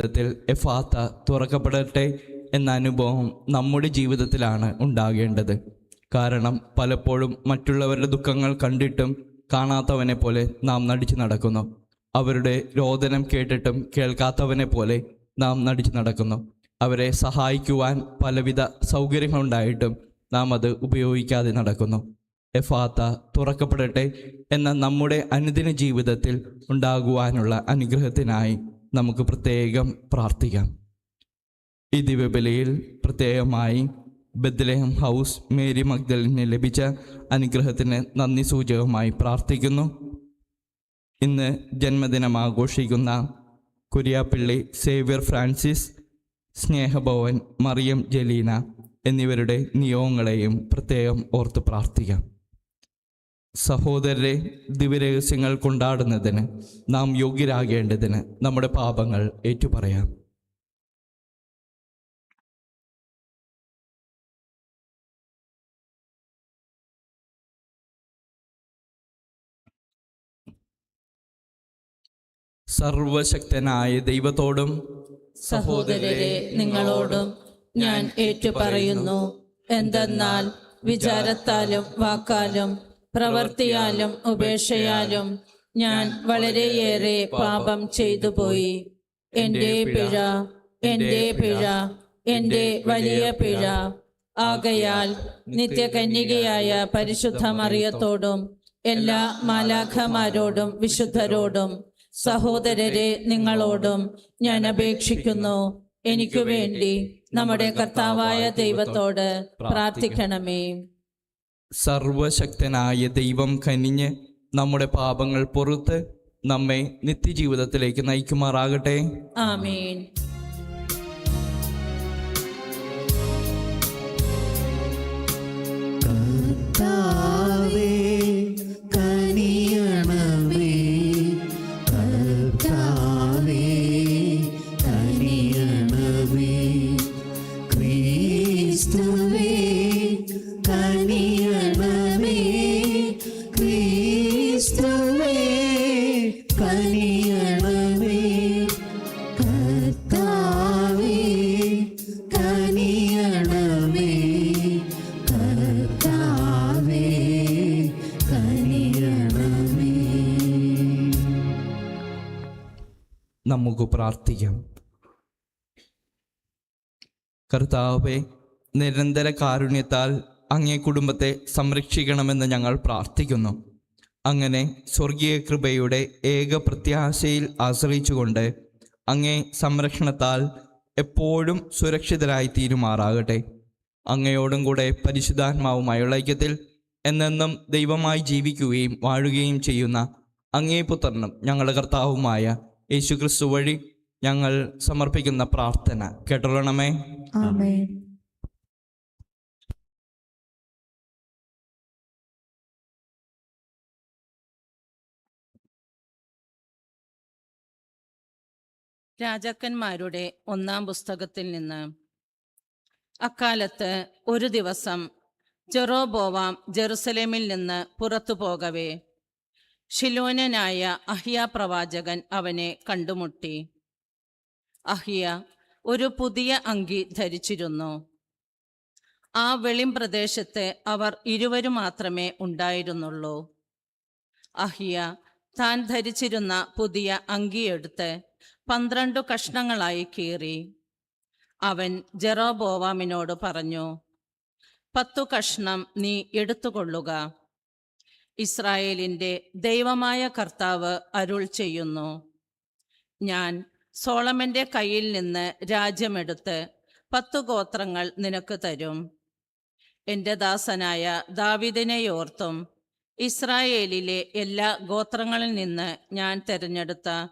ജീവിതത്തിൽ എഫാത്ത തുറക്കപ്പെടട്ടെ എന്ന അനുഭവം നമ്മുടെ ജീവിതത്തിലാണ് ഉണ്ടാകേണ്ടത്. കാരണം പലപ്പോഴും മറ്റുള്ളവരുടെ ദുഃഖങ്ങൾ കണ്ടിട്ടും കാണാത്തവനെ പോലെ നാം നടിച്ചു നടക്കുന്നു. അവരുടെ രോദനം കേട്ടിട്ടും കേൾക്കാത്തവനെ പോലെ നാം നടിച്ചു നടക്കുന്നു. അവരെ സഹായിക്കുവാൻ പലവിധ സൗകര്യങ്ങളുണ്ടായിട്ടും നാം അത് ഉപയോഗിക്കാതെ നടക്കുന്നു. എഫാത്ത തുറക്കപ്പെടട്ടെ എന്ന നമ്മുടെ അനുദിന ജീവിതത്തിൽ ഉണ്ടാകുവാനുള്ള അനുഗ്രഹത്തിനായി നമുക്ക് പ്രത്യേകം പ്രാർത്ഥിക്കാം. ഈ ദിവ്യബലിയിൽ പ്രത്യേകമായി ബദ്ലഹം ഹൗസ് മേരി മഗ്ദലിന് ലഭിച്ച അനുഗ്രഹത്തിന് നന്ദി സൂചകമായി പ്രാർത്ഥിക്കുന്നു. ഇന്ന് ജന്മദിനം ആഘോഷിക്കുന്ന കുര്യാപ്പള്ളി സേവ്യർ ഫ്രാൻസിസ് സ്നേഹഭവൻ മറിയം ജലീന എന്നിവരുടെ നിയോഗങ്ങളെയും പ്രത്യേകം ഓർത്ത് പ്രാർത്ഥിക്കാം. സഹോദരരെ ദിവ്യരഹസ്യങ്ങൾ കൊണ്ടാടുന്നതിന് നാം യോഗ്യരാകേണ്ടതിന് നമ്മുടെ പാപങ്ങൾ ഏറ്റുപറയാം. സർവശക്തനായ ദൈവത്തോടും സഹോദരരെ നിങ്ങളോടും ഞാൻ ഏറ്റുപറയുന്നു. എന്തെന്നാൽ വിചാരത്താലും വാക്കാലും പ്രവർത്തിയാലും ഉപേക്ഷയാലും ഞാൻ വളരെയേറെ പാപം ചെയ്തു പോയി എന്റെ പിഴ എന്റെ പിഴ എന്റെ വലിയ പിഴ ആകയാൽ നിത്യകന്യകയായ പരിശുദ്ധ മറിയത്തോടും എല്ലാ മാലാഖമാരോടും വിശുദ്ധരോടും സഹോദരരെ നിങ്ങളോടും ഞാൻ അപേക്ഷിക്കുന്നു. എനിക്കു വേണ്ടി നമ്മുടെ കർത്താവായ ദൈവത്തോട് പ്രാർത്ഥിക്കണമേ. സർവശക്തനായ ദൈവം കനിഞ്ഞ് നമ്മുടെ പാപങ്ങൾ പുറത്ത് നമ്മെ നിത്യജീവിതത്തിലേക്ക് നയിക്കുമാറാകട്ടെ. ആമേൻ. നമുക്ക് പ്രാർത്ഥിക്കാം. കർത്താവെ നിരന്തര കാരുണ്യത്താൽ അങ്ങേ കുടുംബത്തെ സംരക്ഷിക്കണമെന്ന് ഞങ്ങൾ പ്രാർത്ഥിക്കുന്നു. അങ്ങനെ സ്വർഗീയ കൃപയുടെ ഏക പ്രത്യാശയിൽ ആശ്രയിച്ചുകൊണ്ട് അങ്ങേ സംരക്ഷണത്താൽ എപ്പോഴും സുരക്ഷിതരായി തീരുമാറാകട്ടെ. അങ്ങയോടും കൂടെ പരിശുദ്ധാത്മാവുമായുള്ള ഐക്യത്തിൽ എന്നെന്നും ദൈവമായി ജീവിക്കുകയും വാഴുകയും ചെയ്യുന്ന അങ്ങേ പുത്രനും ഞങ്ങളുടെ കർത്താവുമായ യേശുക്രിസ്തു വഴി ഞങ്ങൾ സമർപ്പിക്കുന്ന പ്രാർത്ഥന കേട്ടോളണമേ. ആമേൻ. രാജാക്കന്മാരുടെ ഒന്നാം പുസ്തകത്തിൽ നിന്ന് അക്കാലത്ത് ഒരു ദിവസം ജെറോബോവാം ജെറുസലേമിൽ നിന്ന് പുറത്തു പോകവേ. ഷിലോനനായ അഹിയ പ്രവാചകൻ അവനെ കണ്ടുമുട്ടി. അഹിയ ഒരു പുതിയ അങ്കി ധരിച്ചിരുന്നു. ആ വെളിം പ്രദേശത്ത് അവർ ഇരുവരും മാത്രമേ ഉണ്ടായിരുന്നുള്ളൂ. അഹിയ താൻ ധരിച്ചിരുന്ന പുതിയ അങ്കിയെടുത്ത് പന്ത്രണ്ടു കഷ്ണങ്ങളായി കീറി. അവൻ ജെറോബോവാമിനോട് പറഞ്ഞു പത്തു കഷ്ണം നീ എടുത്തുകൊള്ളുക. ഇസ്രായേലിന്റെ ദൈവമായ കർത്താവ് അരുൾ ചെയ്യുന്നു. ഞാൻ സോളമന്റെ കയ്യിൽ നിന്ന് രാജ്യമെടുത്ത് പത്തു ഗോത്രങ്ങൾ നിനക്ക് തരും. എന്റെ ദാസനായ ദാവിദിനെയോർത്തും ഇസ്രായേലിലെ എല്ലാ ഗോത്രങ്ങളിൽ നിന്ന് ഞാൻ തിരഞ്ഞെടുത്ത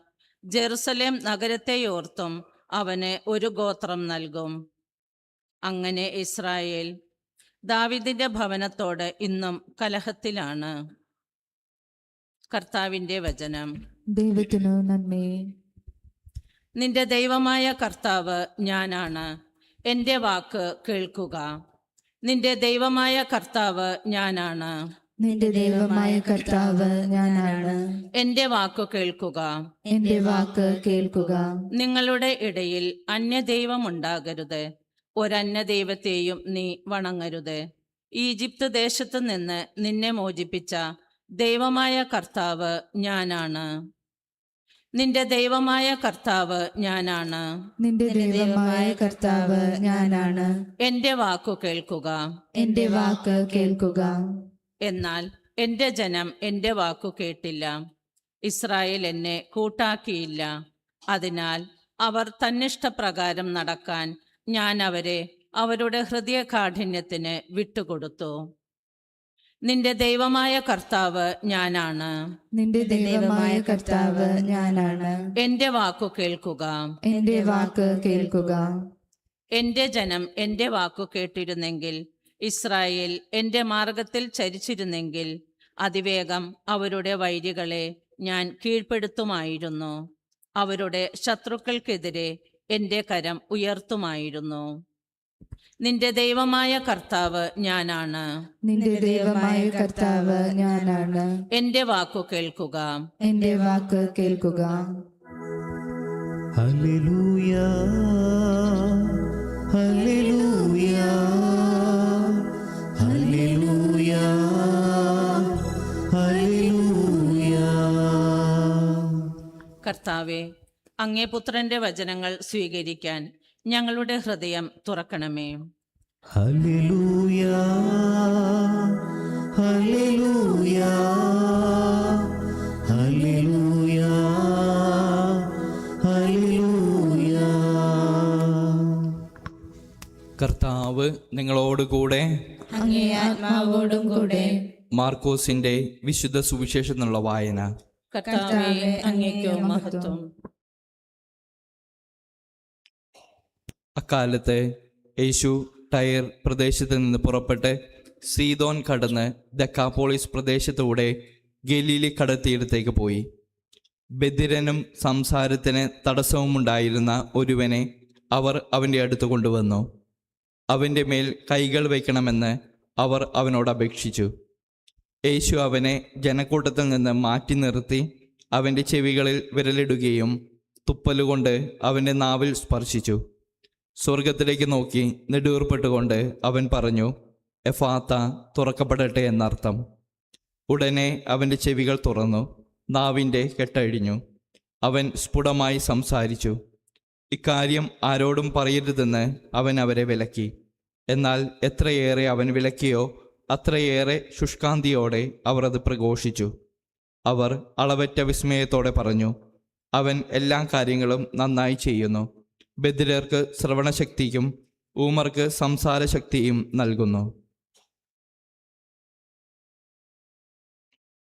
ജെറുസലേം നഗരത്തെയോർത്തും അവന് ഒരു ഗോത്രം നൽകും. അങ്ങനെ ഇസ്രായേൽ ദാവിദിന്റെ ഭവനത്തോട് ഇന്നും കലഹത്തിലാണ്. കർത്താവിന്റെ വചനം. ദൈവത്തിനു നന്മേ. നിന്റെ ദൈവമായ കർത്താവ് ഞാനാണ്. എന്റെ വാക്ക് കേൾക്കുക. നിന്റെ ദൈവമായ കർത്താവ് ഞാനാണ്. നിന്റെ ദൈവമായ കർത്താവ് ഞാനാണ്. എന്റെ വാക്കു കേൾക്കുക. എന്റെ വാക്ക് കേൾക്കുക. നിങ്ങളുടെ ഇടയിൽ അന്യദൈവം ഉണ്ടാകരുത്. ഒരന്യദൈവത്തെയും നീ വണങ്ങരുത്. ഈജിപ്ത് ദേശത്ത് നിന്ന് നിന്നെ മോചിപ്പിച്ച ദൈവമായ കർത്താവ് ഞാനാണ്. നിന്റെ ദൈവമായ കർത്താവ് ഞാനാണ്. നിന്റെ ദൈവമായ കർത്താവ് ഞാനാണ്. എന്റെ വാക്കു കേൾക്കുക. എന്റെ വാക്ക് കേൾക്കുക. എന്നാൽ എന്റെ ജനം എന്റെ വാക്കു കേട്ടില്ല. ഇസ്രായേൽ എന്നെ കൂട്ടാക്കിയില്ല. അതിനാൽ അവർ തന്നിഷ്ടപ്രകാരം നടക്കാൻ ഞാൻ അവരെ അവരുടെ ഹൃദയ കാഠിന്യത്തിന് വിട്ടുകൊടുത്തു. നിന്റെ ദൈവമായ കർത്താവ് ഞാനാണ്. നിന്റെ ദൈവമായ കർത്താവ് ഞാനാണ്. എന്റെ വാക്കു കേൾക്കുക. എന്റെ വാക്ക് കേൾക്കുക. എന്റെ ജനം എന്റെ വാക്കു കേട്ടിരുന്നെങ്കിൽ ഇസ്രായേൽ എന്റെ മാർഗത്തിൽ ചരിച്ചിരുന്നെങ്കിൽ അതിവേഗം അവരുടെ വൈരികളെ ഞാൻ കീഴ്പ്പെടുത്തുമായിരുന്നു. അവരുടെ ശത്രുക്കൾക്കെതിരെ എന്റെ കരം ഉയർത്തുമായിരുന്നു. നിന്റെ ദൈവമായ കർത്താവ് ഞാനാണ്. നിന്റെ ദൈവമായ കർത്താവ് ഞാനാണ്. എന്റെ വാക്കു കേൾക്കുക. എന്റെ വാക്ക് കേൾക്കുക. ഹല്ലേലൂയ. ഹല്ലേലൂയ. ഹല്ലേലൂയ. ഹല്ലേലൂയ. കർത്താവെ അങ്ങേ പുത്രന്റെ വചനങ്ങൾ സ്വീകരിക്കാൻ ഞങ്ങളുടെ ഹൃദയം തുറക്കണമേ. ഹല്ലേലൂയ ഹല്ലേലൂയ ഹല്ലേലൂയ ഹല്ലേലൂയ. കർത്താവ് നിങ്ങളോടുകൂടെ അങ്ങേ ആത്മാവോടും കൂടെ. മാർക്കോസിന്റെ വിശുദ്ധ സുവിശേഷം എന്നുള്ള വായന. കർത്താവേ അങ്ങേക്കോ മഹത്വം. അക്കാലത്ത് യേശു ടയർ പ്രദേശത്ത് നിന്ന് പുറപ്പെട്ട് സീതോൻ കടന്ന് ദക്കാപോളിസ് പ്രദേശത്തൂടെ ഗലീലി കടത്തിയിടത്തേക്ക് പോയി. ബദിരനും സംസാരത്തിന് തടസ്സവുമുണ്ടായിരുന്ന ഒരുവനെ അവർ അവന്റെ അടുത്ത് കൊണ്ടുവന്നു. അവന്റെ മേൽ കൈകൾ വയ്ക്കണമെന്ന് അവർ അവനോട് അപേക്ഷിച്ചു. യേശു അവനെ ജനക്കൂട്ടത്തിൽ നിന്ന് മാറ്റി നിർത്തി അവന്റെ ചെവികളിൽ വിരലിടുകയും തുപ്പലുകൊണ്ട് അവന്റെ നാവിൽ സ്പർശിച്ചു. സ്വർഗത്തിലേക്ക് നോക്കി നെടുവേർപ്പെട്ടുകൊണ്ട് അവൻ പറഞ്ഞു എഫാത്ത തുറക്കപ്പെടട്ടെ എന്നർത്ഥം. ഉടനെ അവന്റെ ചെവികൾ തുറന്നു നാവിന്റെ കെട്ടഴിഞ്ഞു. അവൻ സ്ഫുടമായി സംസാരിച്ചു ഇക്കാര്യം ആരോടും പറയരുതെന്ന് അവൻ അവരെ വിലക്കി. എന്നാൽ എത്രയേറെ അവൻ വിലക്കിയോ അത്രയേറെ ശുഷ്കാന്തിയോടെ അവർ അത് പ്രഘോഷിച്ചു. അവർ അളവറ്റ വിസ്മയത്തോടെ പറഞ്ഞു അവൻ എല്ലാ കാര്യങ്ങളും നന്നായി ചെയ്യുന്നു. ബദിരർക്ക് ശ്രവണശക്തിയും ഊമർക്ക് സംസാരശക്തിയും നൽകുന്നു.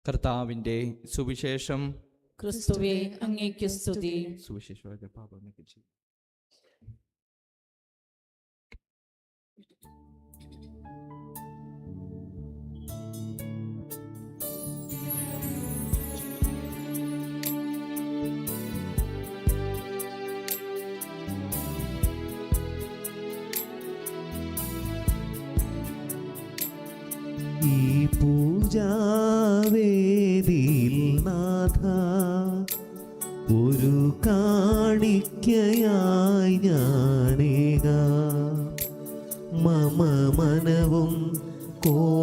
കർത്താവിന്റെ സുവിശേഷം. ക്രിസ്തുവേ അങ്ങേക്ക് സ്തുതി. സുവിശേഷം ഈ പൂജാവേദിയിൽ നാഥ. ഒരു കാണിക്കയായി ഞാനേക. മമ മനവും കോടിക്കിനാവും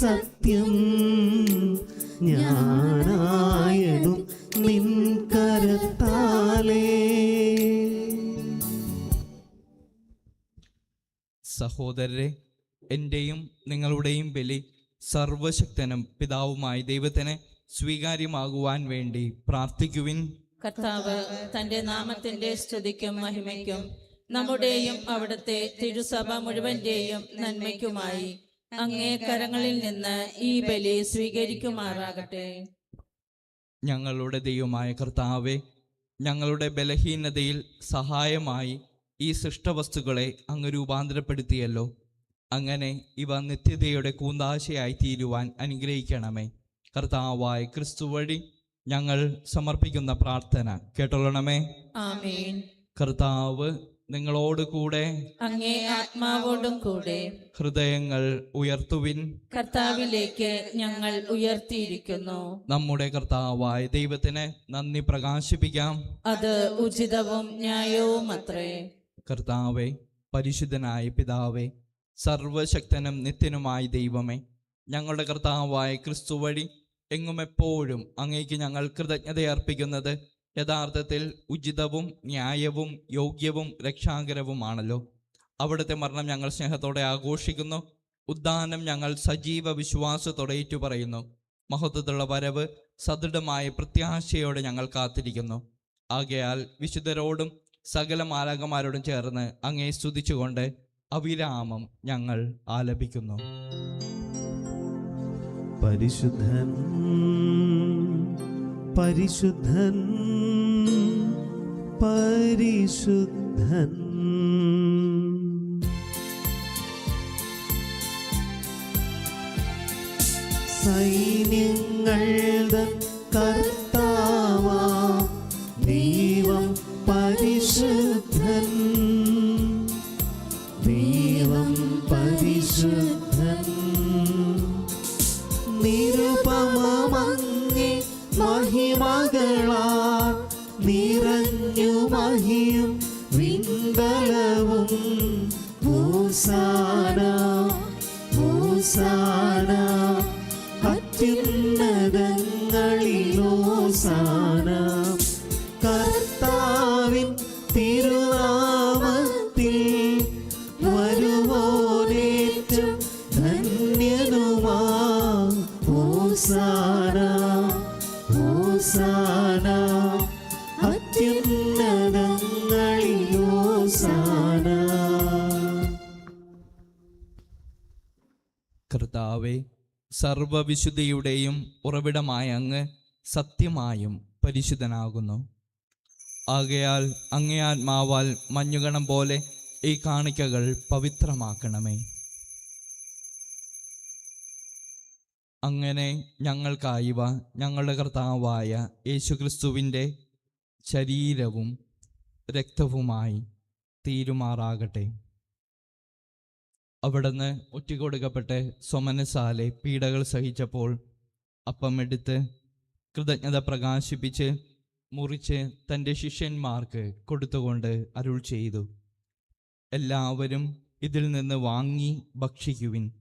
സത്യം ഞാനായതും നിൻ കരത്താലേ. സഹോദരരെ എന്റെയും നിങ്ങളുടെയും ബലി സർവശക്തനും പിതാവുമായി ദൈവത്തിന് സ്വീകാര്യമാകുവാൻ വേണ്ടി പ്രാർത്ഥിക്കുവിൻ. കർത്താവ് തന്റെ നാമത്തിന്റെ സ്തുതിക്കും മഹിമയ്ക്കും നമ്മുടെയും അവിടുത്തെ തിരുസഭ മുഴുവന്റെയും നന്മയ്ക്കുമായി അങ്ങേ കരങ്ങളിൽ നിന്ന് ഈ ബലി സ്വീകരിക്കുമാറാകട്ടെ. ഞങ്ങളുടെ ദൈവമായ കർത്താവെ ഞങ്ങളുടെ ബലഹീനതയിൽ സഹായമായി ഈ സൃഷ്ടവസ്തുക്കളെ അങ്ങ് രൂപാന്തരപ്പെടുത്തിയല്ലോ. അങ്ങനെ ഇവ നിത്യതയുടെ കൂന്താശയായി തീരുവാൻ അനുഗ്രഹിക്കണമേ. കർത്താവായ ക്രിസ്തു വഴി ഞങ്ങൾ സമർപ്പിക്കുന്ന പ്രാർത്ഥന കേട്ടോളണമേ കർത്താവ് നിങ്ങളോട് കൂടെ അങ്ങേ ആത്മാവോടും കൂടെ ഹൃദയങ്ങൾ ഉയർത്തുവിൻ. കർത്താവിലേക്ക് ഞങ്ങൾ ഉയർത്തിയിരിക്കുന്നു. നമ്മുടെ കർത്താവായ ദൈവത്തിന് നന്ദി പ്രകാശിപ്പിക്കാം. അത് ഉചിതവും ന്യായവും അത്രേ കർത്താവെ പരിശുദ്ധനായ പിതാവെ സർവശക്തനും നിത്യനുമായ ദൈവമേ ഞങ്ങളുടെ കർത്താവായ ക്രിസ്തു വഴി എങ്ങും എപ്പോഴും അങ്ങേക്ക് ഞങ്ങൾ കൃതജ്ഞത അർപ്പിക്കുന്നത് യഥാർത്ഥത്തിൽ ഉചിതവും ന്യായവും യോഗ്യവും രക്ഷാകരവുമാണല്ലോ. അവിടുത്തെ മരണം ഞങ്ങൾ സ്നേഹത്തോടെ ആഘോഷിക്കുന്നു. ഉദ്ദാനം ഞങ്ങൾ സജീവ വിശ്വാസത്തോടെ ഏറ്റുപറയുന്നു. മഹത്വത്തിലുള്ള വരവ് സദൃഢമായ പ്രത്യാശയോടെ ഞങ്ങൾ കാത്തിരിക്കുന്നു. ആകയാൽ വിശുദ്ധരോടും സകല മാലാകന്മാരോടും ചേർന്ന് അങ്ങേ സ്തുതിച്ചുകൊണ്ട് അവിരാമം ഞങ്ങൾ ആലപിക്കുന്നു. പരിശുദ്ധൻ പരിശുദ്ധൻ. പരിശുദ്ധൻ. സൈന്യങ്ങൾ കർത്താവാ ഹോസാന ഹോസാന അത്യുന്നതങ്ങളിലോസാന. കർത്താവെ സർവവിശുദ്ധിയുടെയും ഉറവിടമായ അങ്ങ് സത്യമായും പരിശുദ്ധനാകുന്നു. ആകയാൽ അങ്ങേ ആത്മാവാൽ മഞ്ഞുകണം പോലെ ഈ കാണിക്കകൾ പവിത്രമാക്കണമേ. അങ്ങനെ ഞങ്ങൾക്കായിവ ഞങ്ങളുടെ കർത്താവായ യേശുക്രിസ്തുവിന്റെ ശരീരവും രക്തവുമായി തീരുമാറാകട്ടെ. അവിടുന്ന് ഒറ്റിക്കൊടുക്കപ്പെട്ട് സ്വമനസാലെ പീഡകൾ സഹിച്ചപ്പോൾ അപ്പമെടുത്ത് കൃതജ്ഞത പ്രകാശിപ്പിച്ച് മുറിച്ച് തന്റെ ശിഷ്യന്മാർക്ക് കൊടുത്തുകൊണ്ട് അരുൾ ചെയ്തു. എല്ലാവരും ഇതിൽ നിന്ന് വാങ്ങി ഭക്ഷിക്കുവിൻ.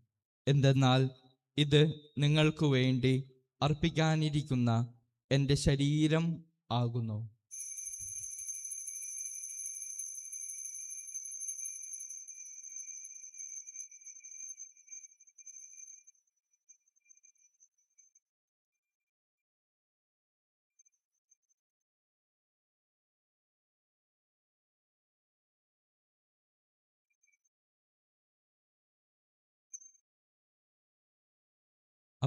എന്തെന്നാൽ ഇത് നിങ്ങൾക്കു വേണ്ടി അർപ്പിക്കാനിരിക്കുന്ന എന്റെ ശരീരം ആകുന്നു.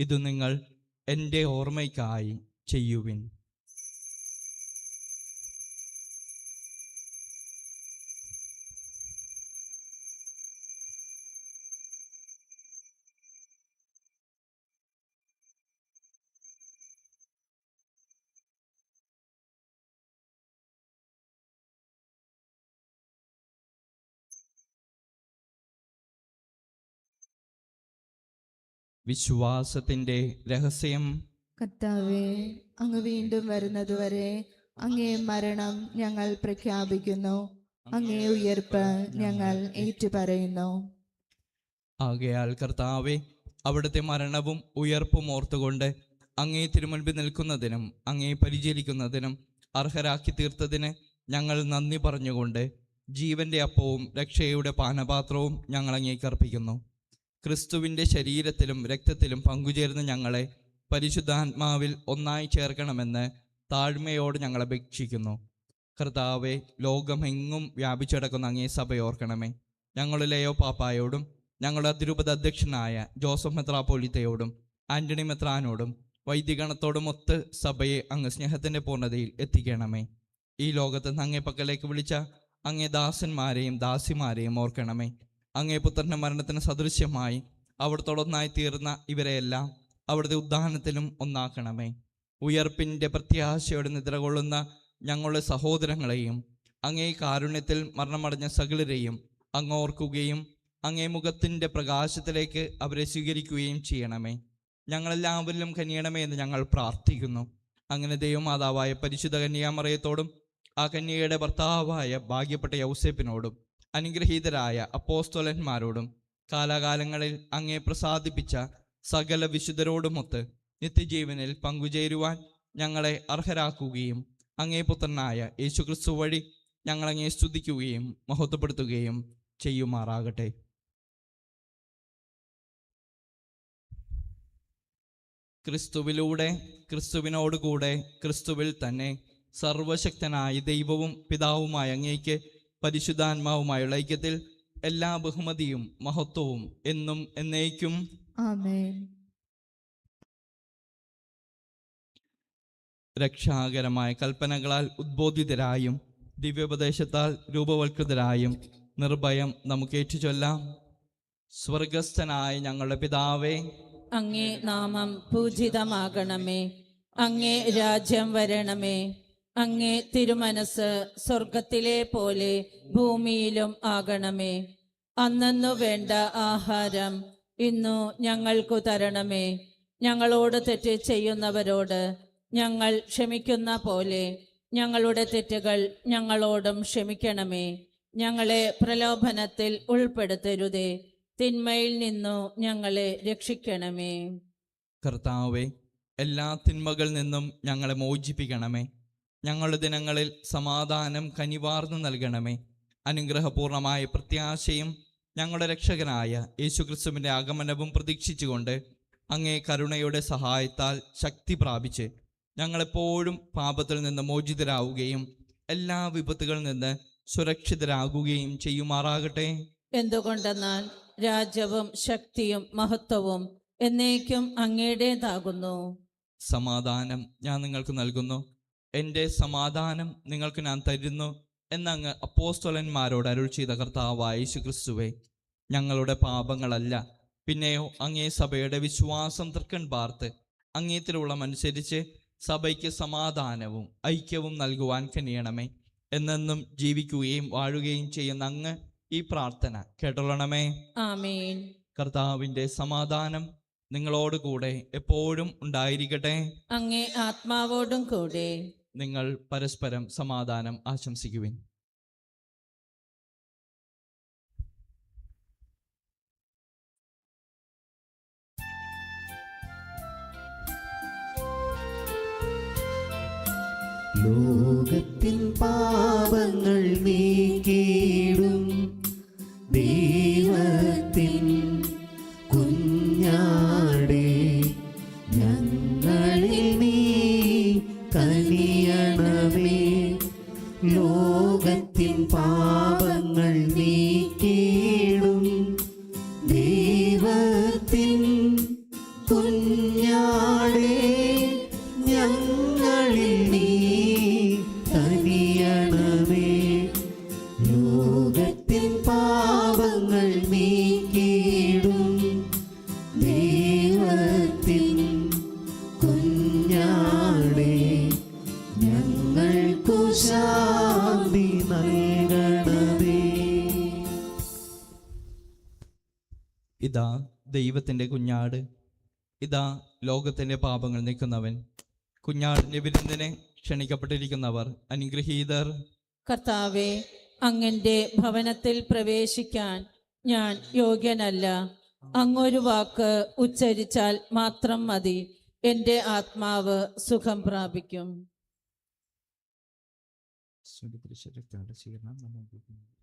ഇത് നിങ്ങൾ എന്റെ ഓർമ്മയ്ക്കായി ചെയ്യുവിൻ. വിശ്വാസത്തിന്റെ രഹസ്യം. കർത്താവേ അങ്ങ് വീണ്ടും വരുന്നതുവരെ അങ്ങേ മരണം ഞങ്ങൾ പ്രഖ്യാപിക്കുന്നു. അങ്ങേ ഉയർപ്പ് ഞങ്ങൾ ഏറ്റുപറയുന്നു. ആകയാൽ കർത്താവെ അവിടുത്തെ മരണവും ഉയർപ്പും ഓർത്തുകൊണ്ട് അങ്ങേ തിരുമുൻപിൽ നിൽക്കുന്നതിനും അങ്ങേ പരിചരിക്കുന്നതിനും അർഹരാക്കി തീർത്തതിന് ഞങ്ങൾ നന്ദി പറഞ്ഞുകൊണ്ട് ജീവന്റെ അപ്പവും രക്ഷയുടെ പാനപാത്രവും ഞങ്ങൾ അങ്ങേക്ക് അർപ്പിക്കുന്നു. ക്രിസ്തുവിന്റെ ശരീരത്തിലും രക്തത്തിലും പങ്കുചേർന്ന് ഞങ്ങളെ പരിശുദ്ധാത്മാവിൽ ഒന്നായി ചേർക്കണമെന്ന് താഴ്മയോട് ഞങ്ങൾ അപേക്ഷിക്കുന്നു. കർത്താവെ ലോകമെങ്ങും വ്യാപിച്ചടക്കുന്ന അങ്ങേ സഭയോർക്കണമേ ഞങ്ങളിലെയോ പാപ്പായോടും ഞങ്ങളുടെ അതിരൂപത അധ്യക്ഷനായ ജോസഫ് മെത്രാപ്പോലിത്തയോടും ആന്റണി മെത്രാനോടും വൈദികണത്തോടും ഒത്ത് സഭയെ അങ്ങ് സ്നേഹത്തിന്റെ പൂർണതയിൽ എത്തിക്കണമേ. ഈ ലോകത്ത് നിന്ന് അങ്ങേ പക്കലേക്ക് വിളിച്ച അങ്ങേ ദാസന്മാരെയും ദാസിമാരെയും ഓർക്കണമേ. അങ്ങേ പുത്രന്റെ മരണത്തിന് സദൃശ്യമായി അവിടത്തോടൊന്നായി തീർന്ന ഇവരെയെല്ലാം അവിടുത്തെ ഉദ്ധാനത്തിലും ഒന്നാക്കണമേ. ഉയർപ്പിന്റെ പ്രത്യാശയോടെ നിദ്രകൊള്ളുന്ന ഞങ്ങളുടെ സഹോദരങ്ങളെയും അങ്ങേ കാരുണ്യത്തിൽ മരണമടഞ്ഞ സകലരെയും അങ്ങോർക്കുകയും അങ്ങേ മുഖത്തിന്റെ പ്രകാശത്തിലേക്ക് അവരെ സ്വീകരിക്കുകയും ചെയ്യണമേ. ഞങ്ങളെല്ലാവരിലും കനിയണമേ എന്ന് ഞങ്ങൾ പ്രാർത്ഥിക്കുന്നു. അങ്ങനെ ദൈവമാതാവായ പരിശുദ്ധ കന്യാമറയത്തോടും ആ കന്യയുടെ ഭർത്താവായ ഭാഗ്യപ്പെട്ട യൗസേപ്പിനോടും അനുഗ്രഹീതരായ അപ്പോസ്തോലന്മാരോടും കാലാകാലങ്ങളിൽ അങ്ങേ പ്രസാദിപ്പിച്ച സകല വിശുദ്ധരോടുമൊത്ത് നിത്യജീവനിൽ പങ്കുചേരുവാൻ ഞങ്ങളെ അർഹരാക്കുകയും അങ്ങേ പുത്രനായ യേശുക്രിസ്തു വഴി ഞങ്ങളങ്ങേ സ്തുതിക്കുകയും മഹത്വപ്പെടുത്തുകയും ചെയ്യുമാറാകട്ടെ. ക്രിസ്തുവിലൂടെ ക്രിസ്തുവിനോടുകൂടെ ക്രിസ്തുവിൽ തന്നെ സർവശക്തനായ ദൈവവും പിതാവുമായ അങ്ങേക്ക് പരിശുദ്ധാത്മാവുമായുള്ള ഐക്യത്തിൽ എല്ലാ ബഹുമതിയും മഹത്വവും എന്നും എന്നേക്കും. ആമേൻ. രക്ഷാകരമായ കൽപ്പനകളാൽ ഉദ്ബോധിതരായും ദിവ്യോപദേശത്താൽ രൂപവൽകൃതരായും നിർഭയം നമുക്ക് ഏറ്റുചൊല്ലാം. സ്വർഗസ്ഥനായ ഞങ്ങളുടെ പിതാവേ. അങ്ങേ നാമം പൂജിതമാകണമേ. അങ്ങേ രാജ്യം വരണമേ. അങ്ങേ തിരുമനസ് സ്വർഗത്തിലെ പോലെ ഭൂമിയിലും ആകണമേ. അന്നു വേണ്ട ആഹാരം ഇന്നു ഞങ്ങൾക്കു തരണമേ. ഞങ്ങളോട് തെറ്റ് ചെയ്യുന്നവരോട് ഞങ്ങൾ ക്ഷമിക്കുന്ന പോലെ ഞങ്ങളുടെ തെറ്റുകൾ ഞങ്ങളോടും ക്ഷമിക്കണമേ. ഞങ്ങളെ പ്രലോഭനത്തിൽ ഉൾപ്പെടുത്തരുതേ. തിന്മയിൽ നിന്നു ഞങ്ങളെ രക്ഷിക്കണമേ. കർത്താവെ എല്ലാ തിന്മകളിൽ നിന്നും ഞങ്ങളെ മോചിപ്പിക്കണമേ. ഞങ്ങളുടെ ദിനങ്ങളിൽ സമാധാനം കനിവാർന്നു നൽകണമേ. അനുഗ്രഹപൂർണമായ പ്രത്യാശയും ഞങ്ങളുടെ രക്ഷകനായ യേശുക്രിസ്തുവിന്റെ ആഗമനവും പ്രതീക്ഷിച്ചുകൊണ്ട് അങ്ങേ കരുണയുടെ സഹായത്താൽ ശക്തി പ്രാപിച്ച് ഞങ്ങളെപ്പോഴും പാപത്തിൽ നിന്ന് മോചിതരാവുകയും എല്ലാ വിപത്തുകളിൽ നിന്ന് സുരക്ഷിതരാകുകയും ചെയ്യുമാറാകട്ടെ. എന്തുകൊണ്ടെന്നാൽ രാജ്യവും ശക്തിയും മഹത്വവും എന്നേക്കും അങ്ങയുടേതാകുന്നു. സമാധാനം ഞാൻ നിങ്ങൾക്ക് നൽകുന്നു. എന്റെ സമാധാനം നിങ്ങൾക്ക് ഞാൻ തരുന്നു എന്നങ്ങ് അപ്പോസ്തലന്മാരോട് അരുൾ ചെയ്ത കർത്താവായ യേശു ക്രിസ്തുവേ ഞങ്ങളുടെ പാപങ്ങളല്ല. പിന്നെയോ അങ്ങേ സഭയുടെ വിശ്വാസം തൃക്കൺ പാർത്ത് അങ്ങേത്തിലുള്ളമനുസരിച്ച് സഭയ്ക്ക് സമാധാനവും ഐക്യവും നൽകുവാൻ കനിയണമേ എന്നെന്നും ജീവിക്കുകയും വാഴുകയും ചെയ്യുന്ന അങ്ങ് ഈ പ്രാർത്ഥന കേട്ടൊള്ളണമേ. ആമേൻ. കർത്താവിന്റെ സമാധാനം നിങ്ങളോട് കൂടെ എപ്പോഴും ഉണ്ടായിരിക്കട്ടെ. അങ്ങേ ആത്മാവോടും കൂടെ. നിങ്ങൾ പരസ്പരം സമാധാനം ആശംസിക്കുവിൻ. ലോകത്തിൻ പാപങ്ങൾ നീക്കിയിടും കുഞ്ഞാട്. ഇതാ ലോകത്തിന്റെ പാപങ്ങൾ നിൽക്കുന്നവൻ കുഞ്ഞാടിന്റെ വിരുന്നിനെ ക്ഷണിക്കപ്പെട്ടിരിക്കുന്നവർ. അനുഗ്രഹീതർ. കർത്താവെ അങ്ങന്റെ ഭവനത്തിൽ പ്രവേശിക്കാൻ ഞാൻ യോഗ്യനല്ല. അങ്ങൊരു വാക്ക് ഉച്ചരിച്ചാൽ മാത്രം മതി. എന്റെ ആത്മാവ് സുഖം പ്രാപിക്കും. തിരിയും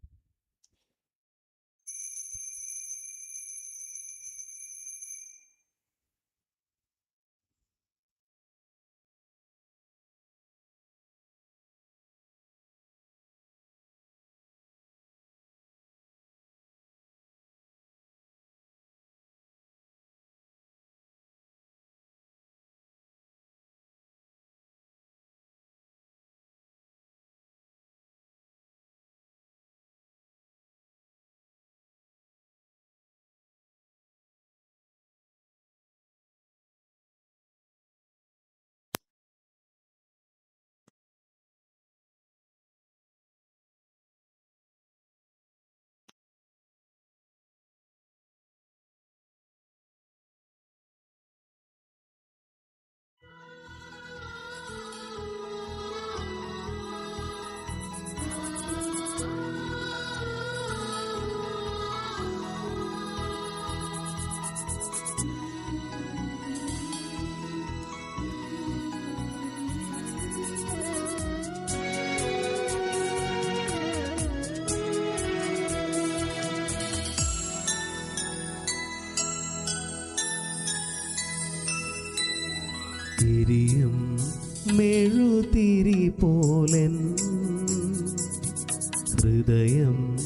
ഹൃദയം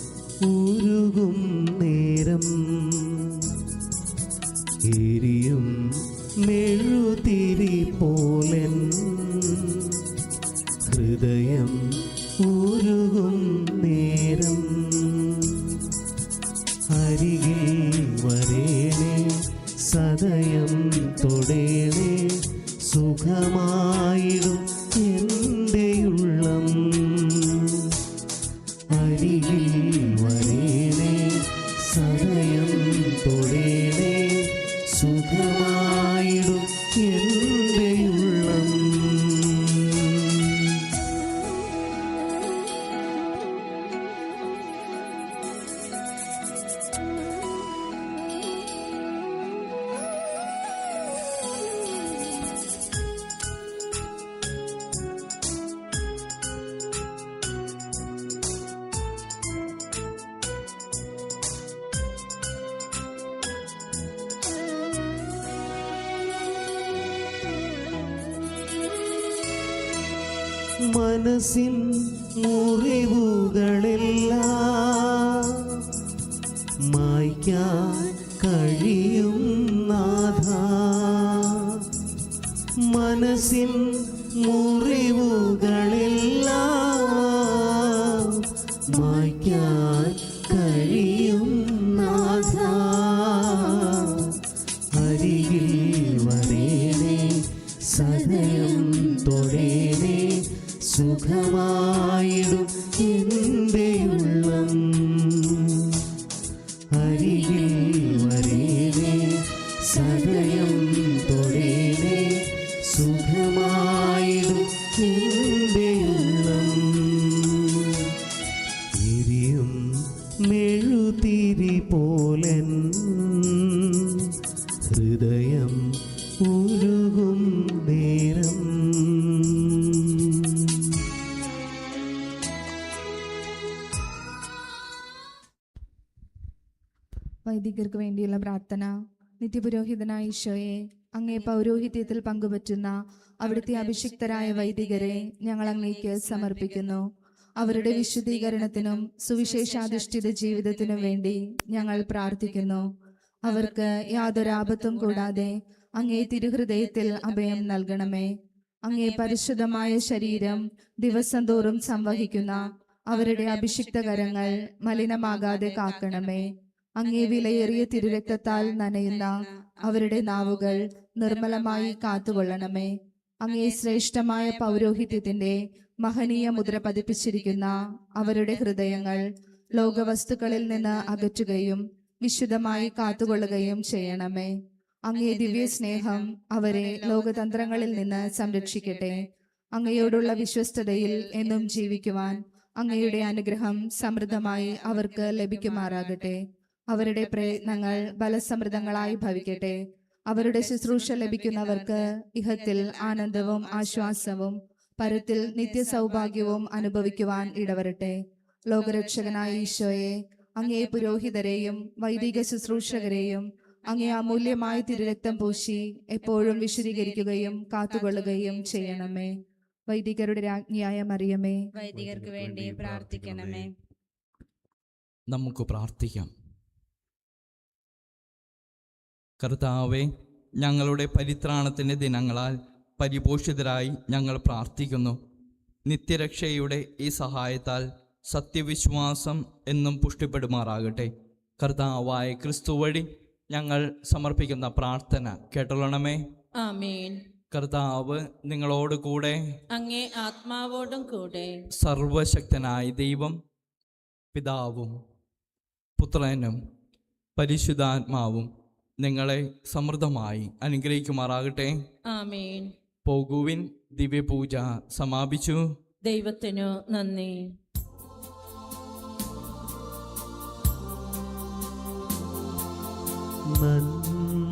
ഉരുകും നേരം. എരിയും മെഴുതിരി പോലൻ. ഹൃദയം ഉരുകും മനസ്സിൻ മുറിവുകളെല്ലാം സദയം നിത്യപുരോഹിതനായ ഈശോയെ അങ്ങേ പൗരോഹിത്യത്തിൽ പങ്കുപറ്റുന്ന അവിടുത്തെ അഭിഷിക്തരായ വൈദികരെ ഞങ്ങൾ അങ്ങേക്ക് സമർപ്പിക്കുന്നു. അവരുടെ വിശുദ്ധീകരണത്തിനും സുവിശേഷാധിഷ്ഠിത ജീവിതത്തിനും വേണ്ടി ഞങ്ങൾ പ്രാർത്ഥിക്കുന്നു. അവർക്ക് യാതൊരു ആപത്തും കൂടാതെ അങ്ങേ തിരുഹൃദയത്തിൽ അഭയം നൽകണമേ. അങ്ങേ പരിശുദ്ധമായ ശരീരം ദിവസം തോറും സംവഹിക്കുന്ന അവരുടെ അഭിഷിക്ത കരങ്ങൾ മലിനമാകാതെ കാക്കണമേ. അങ്ങേ വിലയേറിയ തിരുരക്തത്താൽ നനയുന്ന അവരുടെ നാവുകൾ നിർമ്മലമായി കാത്തുകൊള്ളണമേ. അങ്ങേ ശ്രേഷ്ഠമായ പൗരോഹിത്യത്തിന്റെ മഹനീയ മുദ്ര പതിപ്പിച്ചിരിക്കുന്ന അവരുടെ ഹൃദയങ്ങൾ ലോകവസ്തുക്കളിൽ നിന്ന് അകറ്റുകയും വിശുദ്ധമായി കാത്തുകൊള്ളുകയും ചെയ്യണമേ. അങ്ങേ ദിവ്യ സ്നേഹം അവരെ ലോകതന്ത്രങ്ങളിൽ നിന്ന് സംരക്ഷിക്കട്ടെ. അങ്ങയോടുള്ള വിശ്വസ്തതയിൽ എന്നും ജീവിക്കുവാൻ അങ്ങയുടെ അനുഗ്രഹം സമൃദ്ധമായി അവർക്ക് ലഭിക്കുമാറാകട്ടെ. അവരുടെ പ്രയത്നങ്ങൾ ബലസമൃദ്ധങ്ങളായി ഭവിക്കട്ടെ. അവരുടെ ശുശ്രൂഷ ലഭിക്കുന്നവർക്ക് ഇഹത്തിൽ ആനന്ദവും ആശ്വാസവും പരത്തിൽ നിത്യസൗഭാഗ്യവും അനുഭവിക്കുവാൻ ഇടവരട്ടെ. ലോകരക്ഷകനായ ഈശോയെ അങ്ങേ പുരോഹിതരെയും വൈദിക ശുശ്രൂഷകരെയും അങ്ങേ അമൂല്യമായ തിരുരക്തം പൂശി എപ്പോഴും വിശദീകരിക്കുകയും കാത്തുകൊള്ളുകയും ചെയ്യണമേ. വൈദികരുടെ രാജ്ഞിയായ മറിയമേ. വൈദികർക്ക് വേണ്ടി പ്രാർത്ഥിക്കണമേ. നമുക്ക് പ്രാർത്ഥിക്കാം. കർത്താവെ ഞങ്ങളുടെ പരിത്രാണത്തിന്റെ ദിനങ്ങളാൽ പരിപോഷിതരായി ഞങ്ങൾ പ്രാർത്ഥിക്കുന്നു. നിത്യരക്ഷയുടെ ഈ സഹായത്താൽ സത്യവിശ്വാസം എന്നും പുഷ്ടിപ്പെടുമാറാകട്ടെ. കർത്താവായ ക്രിസ്തു വഴി ഞങ്ങൾ സമർപ്പിക്കുന്ന പ്രാർത്ഥന കേട്ടോളണമേ ആമേൻ. കർത്താവ് നിങ്ങളോട് കൂടെ. അങ്ങേ ആത്മാവോടും കൂടെ. സർവശക്തനായ ദൈവം പിതാവും പുത്രനും പരിശുദ്ധാത്മാവും നിങ്ങളെ സമൃദ്ധമായി അനുഗ്രഹിക്കുമാറാകട്ടെ. ആമേൻ. പോകുവിൻ ദിവ്യപൂജ സമാപിച്ചു. ദൈവത്തിനു നന്ദി. നന്മ